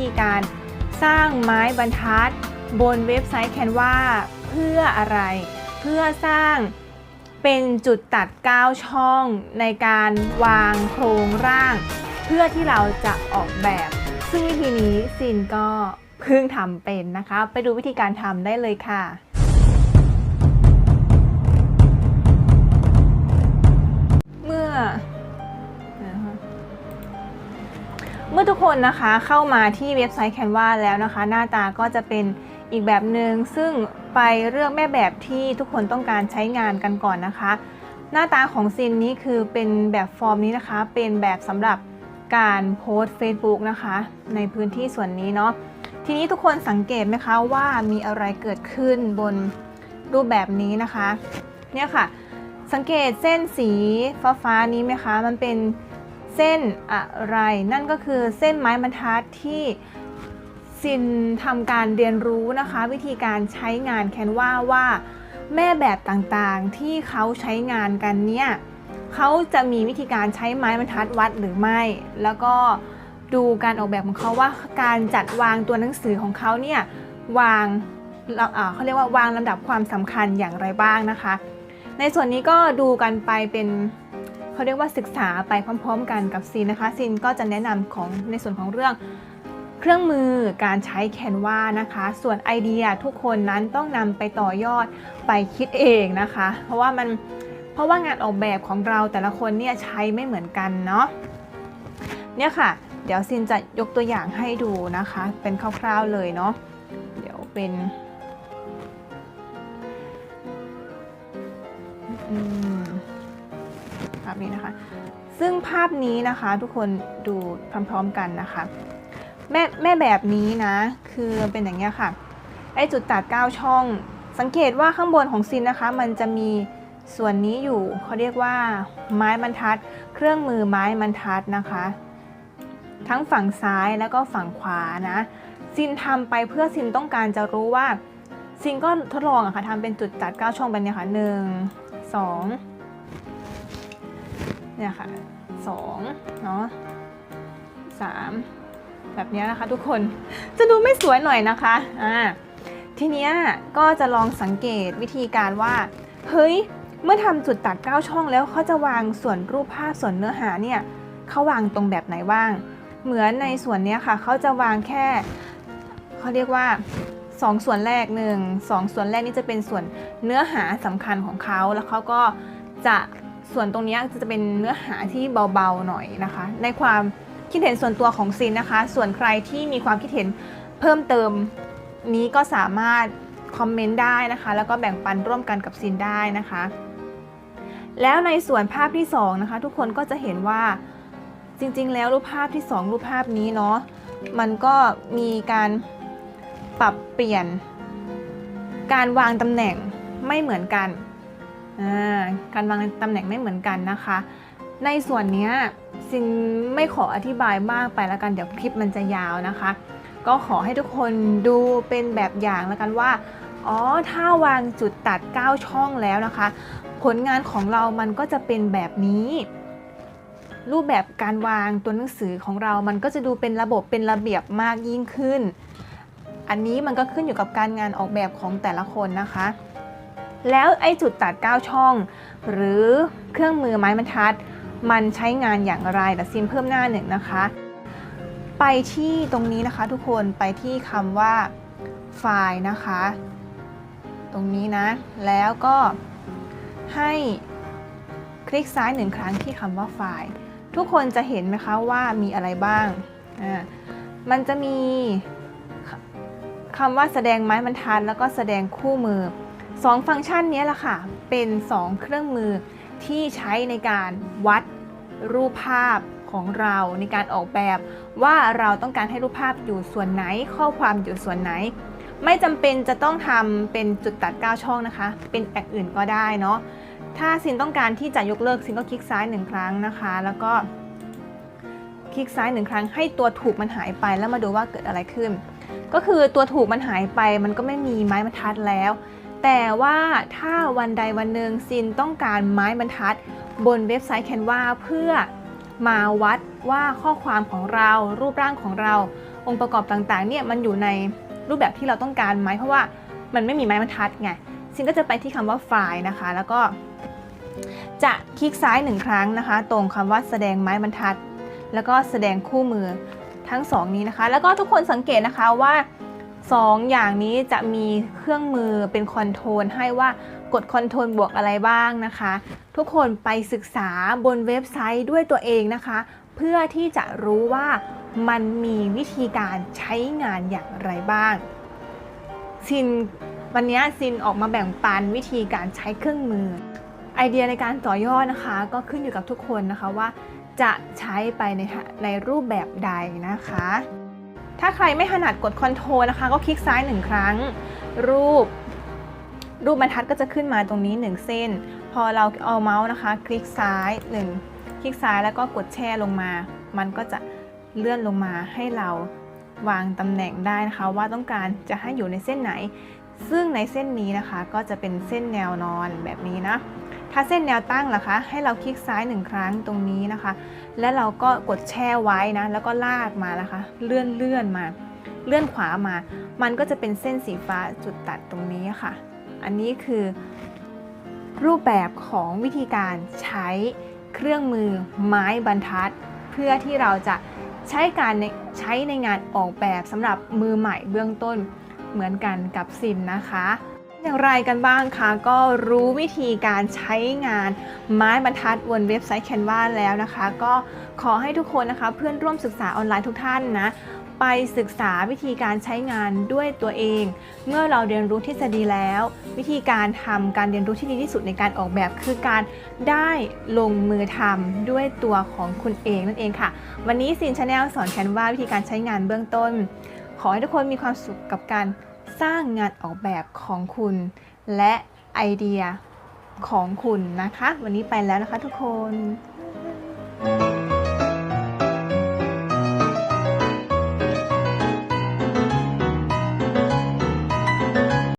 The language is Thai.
ธีการสร้างไม้บรรทัด บนเว็บไซต์ Canva เพื่ออะไร เพื่อสร้างเป็นจุดตัด 9 ช่องในการวางโครงร่าง เพื่อที่เราจะออกแบบ ซึ่งวิธีนี้ซินก็เพิ่งทำเป็นนะคะ ไปดูวิธีการทำได้เลยค่ะเมื่อ เมื่อทุกคนนะคะเข้ามาที่เว็บไซต์ Canva แล้วนะคะ หน้าตาก็จะเป็นอีกแบบหนึ่งซึ่งไปเลือกแม่แบบที่ทุกคนต้องการใช้งานกันก่อนนะคะ หน้าตาของซินนี้คือเป็นแบบฟอร์มนี้นะคะ เป็นแบบสำหรับการโพสต์ Facebook นะคะ ในพื้นที่ส่วนนี้เนาะทีนี้ทุกคนสังเกตไหมคะว่ามีอะไรเกิดขึ้นบนรูปแบบนี้นะคะ เนี่ยค่ะ สังเกตเส้นสีฟ้าฟ้าๆนี้ไหมคะ มันเป็น เส้นอะไร นั่นก็คือเส้นไม้บรรทัดที่ซินทำการเรียนรู้นะคะ วิธีการใช้งานแคนวาว่าแม่แบบต่างๆที่เขาใช้งานกันเนี่ยเขาจะมีวิธีการใช้ไม้บรรทัดวัดหรือไม่ แล้วก็ดูการออกแบบของเขาว่าการจัดวางตัวหนังสือของเขาเนี่ยวางเขาเรียกว่าวางลำดับความสำคัญอย่างไรบ้างนะคะ ในส่วนนี้ก็ดูกันไปเป็น เขาเรียกว่าศึกษาไปพร้อม ๆ กันกับซีนนะคะซีนก็จะแนะนำของในส่วนของเรื่องเครื่องมือการใช้แคนวานะคะ ส่วนไอเดียทุกคนนั้นต้องนำไปต่อยอดไปคิดเองนะคะ เพราะว่ามันเพราะว่างานออกแบบของเราแต่ละคนเนี่ยใช้ไม่เหมือนกันเนาะเนี่ยค่ะ เดี๋ยวซินจะยกตัวอย่างให้ดูนะคะ เป็นคร่าวๆเลยเนาะเดี๋ยวเป็นอืมาพนี้นะคะ ซึ่งภาพนี้นะคะทุกคนดูพร้อมๆกันนะคะแม่แม่แบบนี้นะ คือเป็นอย่างเงี้ยค่ะไอจุดตัด 9 ช่อง สังเกตว่าข้างบนของซินนะคะ มันจะมีส่วนนี้อยู่เขาเรียกว่าไม้บรรทัด เครื่องมือไม้บรรทัดนะคะ ทั้งฝั่งซ้ายแล้วก็ฝั่งขวานะซินทำไปเพื่อซินต้องการจะรู้ว่าซินก็ทดลองอะค่ะทำเป็นจุดตัด 9 ช่องแบบเนี้ยค่ะหนึ่งสอง เนี่ยค่ะสองเนาะสามแบบนี้นะคะทุกคนจะดูไม่สวยหน่อยนะคะอ่าทีเนี้ยก็จะลองสังเกตวิธีการว่าเฮ้ยเมื่อทำจุดตัด 9 ช่องแล้วเขาจะวางส่วนรูปภาพส่วนเนื้อหาเนี่ยเขาวางตรงแบบไหนบ้าง เหมือนในส่วนเนี้ยค่ะเขาจะวางแค่เขาเรียกว่า 2 ส่วนแรกหนึ่งสองส่วนแรกนี่จะเป็นส่วนเนื้อหาสำคัญของเขาแล้วเขาก็จะ ส่วนตรงนี้จะเป็นเนื้อหาที่เบาๆหน่อยนะคะ ในความคิดเห็นส่วนตัวของซินนะคะ ส่วนใครที่มีความคิดเห็นเพิ่มเติมนี้ก็สามารถคอมเมนต์ได้นะคะ แล้วก็แบ่งปันร่วมกันกับซินได้นะคะ แล้วในส่วนภาพที่2นะคะทุกคนก็จะเห็นว่าจริงๆ แล้วรูปภาพที่ 2 รูปภาพนี้เนาะมันก็มีการปรับเปลี่ยน การวางตำแหน่งไม่เหมือนกัน การวางตำแหน่งไม่เหมือนกันนะคะ ในส่วนนี้ซินไม่ขออธิบายมากไปแล้วกันเดี๋ยวคลิปมันจะยาวนะคะ ก็ขอให้ทุกคนดูเป็นแบบอย่างแล้วกันว่าอ๋อถ้าวางจุดตัด 9 ช่องแล้วนะคะ ผลงานของเรามันก็จะเป็นแบบนี้รูปแบบการวางตัวหนังสือของเรา มันก็จะดูเป็นระบบเป็นระเบียบมากยิ่งขึ้น อันนี้มันก็ขึ้นอยู่กับการงานออกแบบของแต่ละคนนะคะ แล้วไอ้จุดตัด 9 ช่อง หรือเครื่องมือไม้บรรทัด มันใช้งานอย่างไรแต่ซิมเพิ่มหน้าหนึ่งนะคะ ไปที่ตรงนี้นะคะทุกคนไปที่คำว่าไฟล์นะคะ ตรงนี้นะ แล้วก็ให้คลิกซ้ายหนึ่งครั้งที่คำว่าไฟล์ ทุกคนจะเห็นไหมคะว่ามีอะไรบ้างอ่ามันจะมีคำว่าแสดงไม้บรรทัดแล้วก็แสดงคู่มือ สองฟังก์ชันนี้แหละค่ะ เป็น 2 เครื่องมือที่ใช้ในการวัดรูปภาพของเราในการออกแบบ ว่าเราต้องการให้รูปภาพอยู่ส่วนไหน ข้อความอยู่ส่วนไหน ไม่จำเป็นจะต้องทำเป็นจุดตัด 9 ช่องนะคะ เป็นแบบอื่นก็ได้เนาะถ้าซินต้องการที่จะยกเลิกซินก็คลิกซ้ายหนึ่งครั้งนะคะ แล้วก็คลิกซ้ายหนึ่งครั้งให้ตัวถูกมันหายไปแล้วมาดูว่าเกิดอะไรขึ้น ก็คือตัวถูกมันหายไปมันก็ไม่มีไม้บรรทัดแล้ว แต่ว่าถ้าวันใดวันหนึ่งซินต้องการไม้บรรทัด บนเว็บไซต์ Canva เพื่อมาวัดว่าข้อความของเรารูปร่างของเรา องค์ประกอบต่างๆเนี่ยมันอยู่ในรูปแบบที่เราต้องการไหมเพราะว่ามันไม่มีไม้บรรทัดไงซินก็จะไปที่คำว่าไฟล์นะคะ แล้วก็ จะคลิกซ้ายหนึ่งครั้งนะคะ ตรงคำว่าแสดงไม้บรรทัด แล้วก็แสดงคู่มือทั้งสองนี้นะคะ แล้วก็ทุกคนสังเกตนะคะว่า สองอย่างนี้จะมีเครื่องมือเป็นคอนโทรลให้ว่ากดคอนโทรลบวกอะไรบ้างนะคะ ทุกคนไปศึกษาบนเว็บไซต์ด้วยตัวเองนะคะ เพื่อที่จะรู้ว่ามันมีวิธีการใช้งานอย่างไรบ้าง ซินวันนี้ซินออกมาแบ่งปันวิธีการใช้เครื่องมือ ไอเดียในการต่อยอดนะคะ ก็ขึ้นอยู่กับทุกคนนะคะว่า จะใช้ไปในในรูปแบบใดนะคะ ถ้าใครไม่ถนัดกดคอนโทรลนะคะ ก็คลิกซ้ายหนึ่งครั้ง รูป รูปบรรทัดก็จะขึ้นมาตรงนี้ 1 เส้น พอเราเอาเมาส์นะคะ คลิกซ้าย 1 คลิกซ้ายแล้วก็กดแช่ลงมา มันก็จะเลื่อนลงมาให้เราวางตำแหน่งได้นะคะ ว่าต้องการจะให้อยู่ในเส้นไหน ซึ่งในเส้นนี้นะคะก็จะเป็นเส้นแนวนอนแบบนี้นะ ถ้าเส้นแนวตั้งล่ะคะ ให้เราคลิกซ้ายหนึ่งครั้งตรงนี้นะคะ และเราก็กดแช่ไว้นะ แล้วก็ลากมานะคะ เลื่อนเลื่อนมา เลื่อนขวามา มันก็จะเป็นเส้นสีฟ้าจุดตัดตรงนี้ค่ะ อันนี้คือ รูปแบบของวิธีการใช้เครื่องมือไม้บรรทัด เพื่อที่เราจะใช้การใใช้ในงานออกแบบสำหรับมือใหม่เบื้องต้นเหมือนกันกับซินนะคะ อย่างไรกันบ้างคะก็รู้วิธีการใช้งานไม้บรรทัดบนเว็บไซต์ Canva แล้วนะคะ ก็ขอให้ทุกคนนะคะ เพื่อนร่วมศึกษาออนไลน์ทุกท่านนะ ไปศึกษาวิธีการใช้งานด้วยตัวเอง เมื่อเราเรียนรู้ทฤษฎีแล้ว วิธีการทำการเรียนรู้ที่ดีที่สุดในการออกแบบคือการได้ลงมือทำด้วยตัวของคุณเองนั่นเองค่ะ วันนี้ซินชาแนลสอนแคนวาวิธีการใช้งานเบื้องต้น ขอให้ทุกคนมีความสุขกับการ สร้างงานออกแบบของคุณและไอเดียของคุณนะคะ วันนี้ไปแล้วนะคะทุกคน